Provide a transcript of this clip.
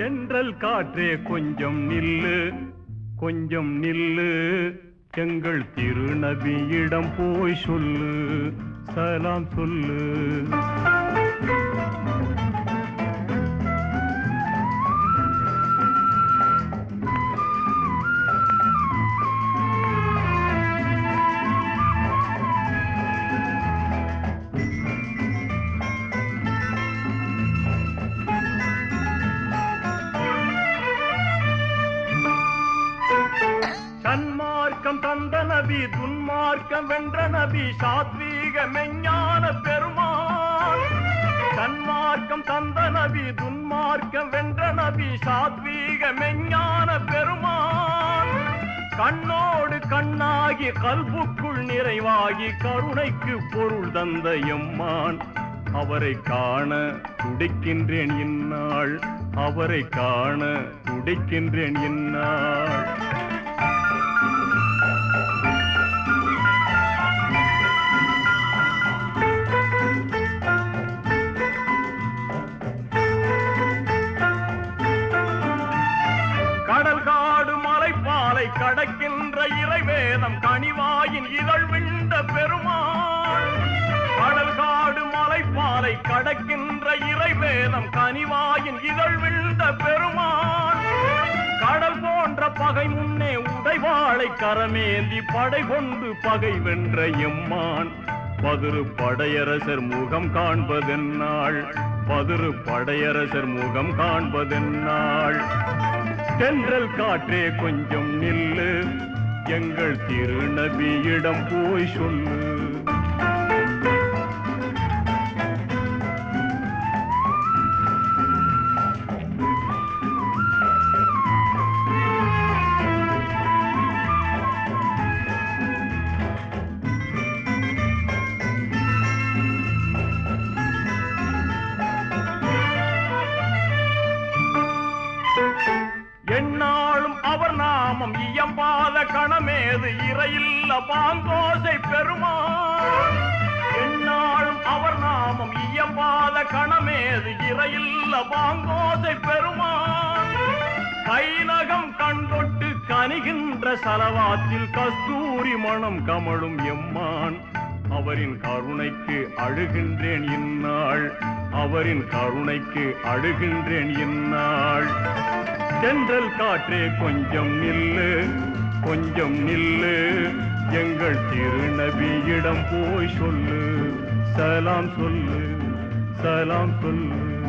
தென்றல் காற்றே கொஞ்சம் நில்லு கொஞ்சம் நில்லு. எங்கள் திருநபியிடம் போய் சொல்லு சலாம் சொல்லு. சன்மார்க்கம் தந்த நபி துன்மார்க்கம் வென்ற நபி சாத்வீக மெஞ்ஞான பெருமான். தன்மார்க்கம் தந்த நபி துன்மார்க்கம் வென்ற நபி சாத்வீக மெஞ்ஞான பெருமான். கண்ணோடு கண்ணாகி கல்புக்குள் நிறைவாகி கருணைக்கு பொருள் தந்த எம்மான். அவரை காண துடிக்கின்றேன் இந்நாள். அவரை காண துடிக்கின்றேன் இந்நாள். மலைப்பாலை கடக்கின்ற இறைவேதம் கனிவாயின் இதழ் விண்ட பெருமாள். கடல் காடு மலைப்பாலை கடக்கின்ற இறைவேதம் கனிவாயின் இதழ் விண்ட பெருமாள். கடல் போன்ற பகை முன்னே உடைவாளை கரமேந்தி படை கொண்டு பகை வென்ற எம்மான். பதிரு படையரசர் முகம் காண்பதென்னாள் பதிரு படையரசர் முகம் காண்பதென்னாள் தென்றல் காற்றே கொஞ்சம் நில்லு. எங்கள் திருநபியிடம் போய் சொல்லு. கணமேது இறையில்ல பாங்கோசை பெருமான். என்னாலும் அவர் நாமம் இயம்பாத கணமேது இறையில்ல பாங்கோசை பெருமான். கைநகம் கண்டொட்டு கனிகின்ற சலவாத்தில் கஸ்தூரி மனம் கமழும் எம்மான். அவரின் கருணைக்கு அழுகின்றேன் இந்நாள். அவரின் கருணைக்கு அழுகின்றேன் இந்நாள். தென்றல் காற்றே கொஞ்சம் நில்லு. கொஞ்சம் நில்லு எங்கள் திருநபியிடம் போய் சொல்லு. சலாம் சொல்லு சலாம் சொல்லு.